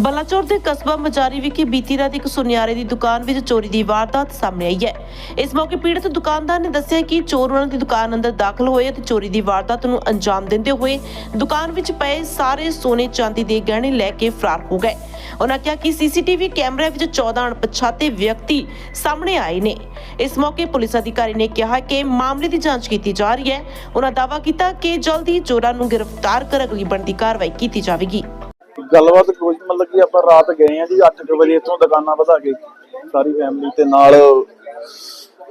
ਬਲਾਚੌਰ ਦੇ ਕਸਬਾ ਮਜਾਰੀ ਵਿਖੇ ਬੀਤੀ ਰਾਤ ਇੱਕ ਸੁਨਿਆਰੇ ਦੀ ਦੁਕਾਨ ਵਿੱਚ ਚੋਰੀ ਦੀ ਵਾਰਦਾਤ ਸਾਹਮਣੇ ਆਈ ਹੈ। ਇਸ ਮੌਕੇ ਪੀੜਤ ਦੁਕਾਨਦਾਰ ਨੇ ਦੱਸਿਆ ਕਿ ਚੋਰ ਉਹਨਾਂ ਦੀ ਦੁਕਾਨ ਅੰਦਰ ਦਾਖਲ ਹੋਏ ਅਤੇ ਚੋਰੀ ਦੀ ਵਾਰਦਾਤ ਨੂੰ ਅੰਜਾਮ ਦਿੰਦੇ ਹੋਏ ਦੁਕਾਨ ਵਿੱਚ ਪਏ ਸਾਰੇ ਸੋਨੇ ਚਾਂਦੀ ਦੇ ਗਹਿਣੇ ਲੈ ਕੇ ਫਰਾਰ ਹੋ ਗਏ। ਉਹਨਾਂ ਕਿਹਾ ਕਿ ਸੀਸੀਟੀਵੀ ਕੈਮਰੇ ਵਿੱਚ 14 ਅਣਪਛਾਤੇ ਵਿਅਕਤੀ ਸਾਹਮਣੇ ਆਏ ਨੇ। ਇਸ ਮੌਕੇ ਪੁਲਿਸ ਅਧਿਕਾਰੀ ਨੇ ਕਿਹਾ ਕਿ ਮਾਮਲੇ ਦੀ ਜਾਂਚ ਕੀਤੀ ਜਾ ਰਹੀ ਹੈ। ਉਹਨਾਂ ਦਾਅਵਾ ਕੀਤਾ ਕਿ ਜਲਦੀ ਚੋਰਾਂ ਨੂੰ ਗ੍ਰਿਫਤਾਰ ਕਰ ਅਗਲੀ ਬਣਦੀ ਕਾਰਵਾਈ ਕੀਤੀ ਜਾਵੇਗੀ। ਗੱਲਬਾਤ ਕੁਝ ਮਤਲਬ ਕਿ ਆਪਾਂ ਰਾਤ ਗਏ ਆ ਜੀ 8 ਵਜੇ ਇੱਥੋਂ ਦੁਕਾਨਾਂ ਵਧਾ ਕੇ ਸਾਰੀ ਫੈਮਿਲੀ ਤੇ ਨਾਲ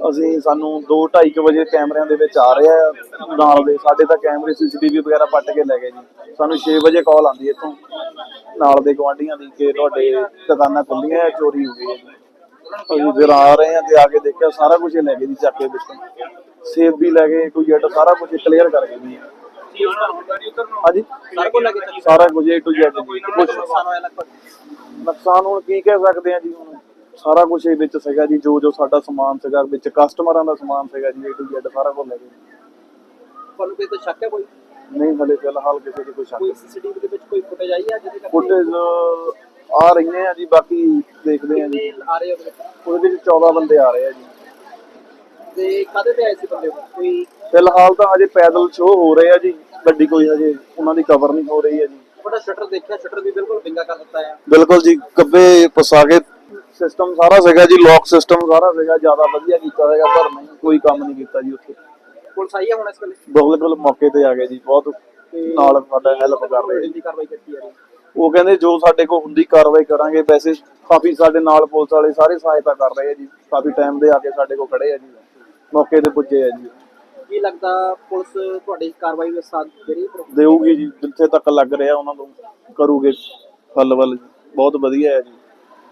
ਅਸੀਂ ਸਾਨੂੰ 2:30 ਵਜੇ ਕੈਮਰਿਆਂ ਦੇ ਵਿੱਚ ਆ ਰਿਹਾ ਨਾਲ ਦੇ ਸਾਡੇ ਤਾਂ ਕੈਮਰੇ ਸੀਸੀਟੀਵੀ ਵਗੈਰਾ ਪੱਟ ਕੇ ਲੈ ਗਏ ਜੀ। ਸਾਨੂੰ 6 ਵਜੇ ਕਾਲ ਆਂਦੀ ਇੱਥੋਂ, ਨਾਲ ਦੇ ਗਵਾਂਢੀਆਂ ਦੀ ਕਿ ਤੁਹਾਡੇ ਦੁਕਾਨਾਂ ਖੁੱਲੀਆਂ ਆ, ਚੋਰੀ ਹੋ ਗਈ ਹੈ ਅਸੀਂ ਫਿਰ ਆ ਰਹੇ ਆ ਤੇ ਆ ਕੇ ਦੇਖਿਆ ਸਾਰਾ ਕੁਝ ਲੈ ਗਏ ਜੀ, ਚੱਕ ਕੇ ਵਿੱਚੋਂ ਸੇਬ ਵੀ ਲੈ ਗਏ, ਕੋਈ ਜੱਟ ਸਾਰਾ ਕੁਝ ਕਲੀਅਰ ਕਰ ਗਏ ਜੀ। ਹਾਂਜੀ। ਸਾਰਾ ਕੁਝ A to Z ਜੀ ਕੁਝ ਨੁਕਸਾਨ ਹੁਣ ਕੀ ਕਹਿ ਸਕਦੇ ਆ ਜੀ ਹੁਣ? ਸਾਰਾ ਕੁਝ ਇਹ ਵਿੱਚ ਸੀਗਾ ਜੀ ਜੋ ਜੋ ਸਾਡਾ ਸਮਾਨ ਸੀਗਾ ਵਿੱਚ ਕਸਟਮਰਾਂ ਦਾ ਸਮਾਨ ਸੀਗਾ ਜੀ A to Z ਸਾਰਾ ਕੁਝ ਲੈ ਗਏ ਤੁਹਾਨੂੰ ਕੋਈ ਤਾਂ ਸ਼ੱਕ ਹੈ ਕੋਈ? ਨਹੀਂ ਹਲੇ ਫਿਲਹਾਲ ਕਿਸੇ ਦੀ ਕੋਈ ਕੋਈ ਸ਼ੱਕ ਸੀਸੀਟੀਵੀ ਦੇ ਵਿੱਚ ਕੋਈ ਫੁਟੇਜ ਆਈ ਹੈ ਜਿਹਦੇ ਕਰਕੇ ਫੁਟੇਜ ਆ ਰਹੀਆਂ ਆ ਜੀ ਬਾਕੀ ਦੇਖਦੇ ਆ ਜੀ। ਕਿੰਨੇ ਆ ਰਹੇ ਉਹਦੇ ਵਿੱਚ? ਉਹਦੇ ਵਿੱਚ 14 ਬੰਦੇ ਆ ਰਹੇ ਆ ਜੀ। ਤੇ ਕਾਦੇ ਤੇ ਆਏ ਸੀ ਬੰਦੇ? ਕੋਈ ਫਿਲਹਾਲ ਤਾਂ ਹਜੇ ਪੈਦਲ ਸ਼ੋਅ ਹੋ ਰਹੇ ਆ ਜੀ। ਗੱਡੀ ਕੋਈ ਹਜੇ ਉਹਨਾਂ ਦੀ ਕਵਰ ਨਹੀਂ ਹੋ ਰਹੀ ਹੈ ਜੀ। ਤੁਹਾਡਾ ਸ਼ਟਰ ਦੇਖਿਆ ਸ਼ਟਰ ਵੀ ਬਿਲਕੁਲ ਵਿੰਗਾ ਕਰ ਦਿੱਤਾ ਹੈ ਬਿਲਕੁਲ ਜੀ ਕੱਬੇ ਪਸਾ ਕੇ ਸਿਸਟਮ ਸਾਰਾ ਸੀਗਾ ਜੀ ਲੌਕ ਸਿਸਟਮ ਸਾਰਾ ਸੀਗਾ ਜ਼ਿਆਦਾ ਵਧੀਆ ਕੀਤਾ ਸੀਗਾ ਪਰ ਨਹੀਂ ਕੋਈ ਕੰਮ ਨਹੀਂ ਕੀਤਾ ਜੀ ਉੱਥੇ। ਪੁਲਿਸ ਆਈ ਹੈ ਹੁਣ ਇਸ ਵੇਲੇ? ਬਿਲਕੁਲ ਮੌਕੇ ਤੇ ਆ ਗਏ ਜੀ ਬਹੁਤ ਨਾਲ ਸਾਡਾ ਹੈਲਪ ਕਰ ਰਹੇ ਜੀ। ਕਾਰਵਾਈ ਕੀਤੀ ਹੈ? ਉਹ ਕਹਿੰਦੇ ਜੋ ਸਾਡੇ ਕੋਲ ਹੁੰਦੀ ਕਾਰਵਾਈ ਕਰਾਂਗੇ ਵੈਸੇ ਕਾਫੀ ਸਾਡੇ ਨਾਲ ਪੁਲਿਸ ਵਾਲੇ ਸਾਰੇ ਸਹਾਇਤਾ ਕਰ ਰਹੇ ਆ ਜੀ ਕਾਫੀ ਟਾਈਮ ਦੇ ਆ ਕੇ ਸਾਡੇ ਕੋਲ ਖੜੇ ਆ ਜੀ ਮੌਕੇ ਤੇ ਪੁੱਜੇ ਆ ਜੀ। ਕੀ ਲੱਗਦਾ ਪੁਲਿਸ ਤੁਹਾਡੀ ਕਾਰਵਾਈ ਵਿੱਚ ਸਾਥ ਦੇ ਰਹੀ ਹੈ ਦੇਊਗੀ ਜੀ ਜਿੱਥੇ ਤੱਕ ਲੱਗ ਰਿਹਾ ਉਹਨਾਂ ਨੂੰ ਕਰੂਗੇ ਹੱਲ ਵੱਲ। ਬਹੁਤ ਵਧੀਆ ਹੈ ਜੀ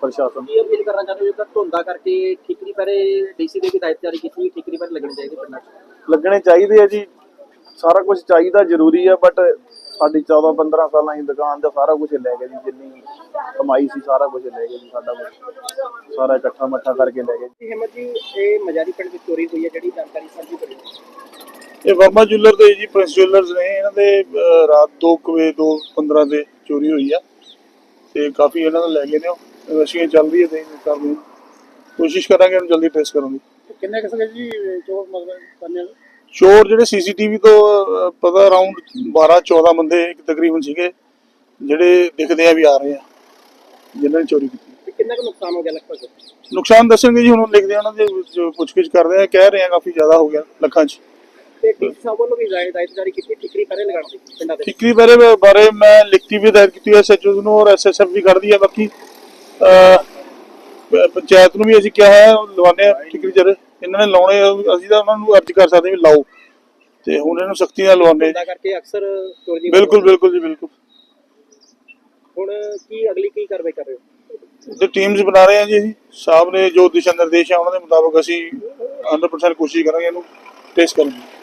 ਪ੍ਰਸ਼ਾਸਨ। ਕੀ ਅਪੀਲ ਕਰਨਾ ਚਾਹੁੰਦੇ ਹੋ? ਜੇਕਰ ਧੁੰਦਾ ਕਰਕੇ ਠੀਕਰੀ ਪਹਿਰੇ ਡੀਸੀ ਦੇ ਹਦਾਇਤ ਜਾਰੀ ਕੀਤੀ ਠੀਕਰੀ ਪਹਿਰੇ ਲੱਗਣੀ ਚਾਹੀਦੀ ਪਿੰਡਾਂ 'ਚ? ਲੱਗਣੇ ਚਾਹੀਦੇ ਆ ਜੀ। ਸਾਰਾ ਕੁਝ ਚਾਹੀਦਾ ਜ਼ਰੂਰੀ ਆ ਬਟ ਸਾਡੀ 14 15 ਸਾਲਾਂ ਦੀ ਦੁਕਾਨ ਦਾ ਸਾਰਾ ਕੁਝ ਲੈ ਗਏ ਜੀ। ਜਿੰਨੀ ਕਮਾਈ ਸੀ ਸਾਰਾ ਕੁਝ ਲੈ ਗਏ ਜੀ ਸਾਡਾ। ਸਾਰਾ ਇਕੱਠਾ ਮੱਠਾ ਕਰਕੇ ਲੈ ਗਏ ਜੀ। ਹਿੰਮਤ ਜੀ ਇਹ ਮਜਾਰੀ ਪਿੰਡ ਵਿੱਚ ਚੋਰੀ ਹੋਈ ਹੈ ਜਿਹੜੀ ਜਾਣਕਾਰੀ ਇਹ ਵਰਮਾ ਜੁਐਲਰ ਦੇ ਜੀ ਪ੍ਰਿੰਸ ਜੁਐਲਰਸ ਨੇ ਇਹਨਾਂ ਦੇ ਰਾਤ 2 ਵਜੇ 2:15 ਤੇ ਚੋਰੀ ਹੋਈ ਆ। ਤੇ ਕਾਫੀ ਇਹਨਾਂ ਦਾ ਲੈ ਗਏ ਨੇ ਇਨਵੈਸਟੀਗੇਸ਼ਨ ਚੱਲ ਰਹੀ ਹੈ ਤੇ ਕਰ ਰਹੇ। ਕੋਸ਼ਿਸ਼ ਕਰਾਂਗੇ ਇਹਨੂੰ ਜਲਦੀ ਟ੍ਰੇਸ ਕਰਨ ਦੀ। ਕਿੰਨੇ ਕਿਸਮ ਜੀ ਚੋਰ ਮਤਲਬ ਕਰਨੇ ਚੋਰ ਜਿਹੜੇ ਸੀਸੀਟੀਵੀ ਤੋਂ ਪਤਾ ਅਰਾਊਂਡ 12 14 ਬੰਦੇ ਇੱਕ ਤਕਰੀਬਨ ਸੀਗੇ ਜਿਹੜੇ ਦਿਖਦੇ ਆ ਵੀ ਆ ਰਹੇ ਆ ਜਿਨ੍ਹਾਂ ਨੇ ਚੋਰੀ ਕੀਤੀ। ਕਿੰਨਾ ਕੁ ਨੁਕਸਾਨ ਹੋ ਗਿਆ ਲਗਭਗ? ਨੁਕਸਾਨ ਦੱਸਣਗੇ ਜੀ ਹੁਣ ਲਿਖਦੇ ਆ ਉਹਨਾਂ ਦੇ ਪੁੱਛਗਿੱਛ ਕਰਦੇ ਆ ਕਹਿ ਰਹੇ ਆ ਕਾਫੀ ਜ਼ਿਆਦਾ ਹੋ ਗਿਆ ਲੱਖਾਂ 'ਚ। ਤੇ ਡੀਸੀ ਸਾਹਿਬ ਵੱਲੋਂ ਵੀ ਹਦਾਇਤ ਜਾਰੀ ਕੀਤੀ ਠੀਕਰੀ ਪਹਿਰੇ ਲਗਾਉਣ ਦੀ ਪਿੰਡਾਂ ਦੇ ਠੀਕਰੀ ਬਾਰੇ ਬਾਰੇ ਮੈਂ ਲਿਖਤੀ ਵੀ ਦਾਇਰ ਕੀਤੀ ਹੈ ਐਸਐਚਓ ਨੂੰ ਔਰ ਐਸਐਸਐਫ ਵੀ ਕਰਦੀ ਹੈ ਬਾਕੀ ਪੰਚਾਇਤ ਨੂੰ ਵੀ ਅਸੀਂ ਕਿਹਾ ਹੈ ਲਵਾਣੇ ਆ ਠੀਕਰੀ ਜਰ ਇਹਨਾਂ ਨੇ ਲਾਉਣੇ ਅਸੀਂ ਤਾਂ ਉਹਨਾਂ ਨੂੰ ਅਰਜ਼ ਕਰ ਸਕਦੇ ਵੀ ਲਾਓ ਤੇ ਹੁਣ ਇਹਨੂੰ ਸਖਤੀ ਨਾਲ ਧੁੰਦਾ ਕਰਕੇ ਅਕਸਰ ਚੋਰੀ ਬਿਲਕੁਲ ਬਿਲਕੁਲ ਜੀ ਬਿਲਕੁਲ। ਹੁਣ ਕੀ ਅਗਲੀ ਕੀ ਕਾਰਵਾਈ ਕਰ ਰਹੇ ਹੋ? ਤੇ ਟੀਮਸ ਬਣਾ ਰਹੇ ਆ ਜੀ ਅਸੀਂ ਸਾਹਿਬ ਨੇ ਜੋ ਦਿਸ਼ਾ ਨਿਰਦੇਸ਼ ਆ ਉਹਨਾਂ ਦੇ ਮੁਤਾਬਕ ਅਸੀਂ 100% ਕੋਸ਼ਿਸ਼ ਕਰਾਂਗੇ ਇਹਨੂੰ ਟੈਸਟ ਕਰਨ ਦੀ।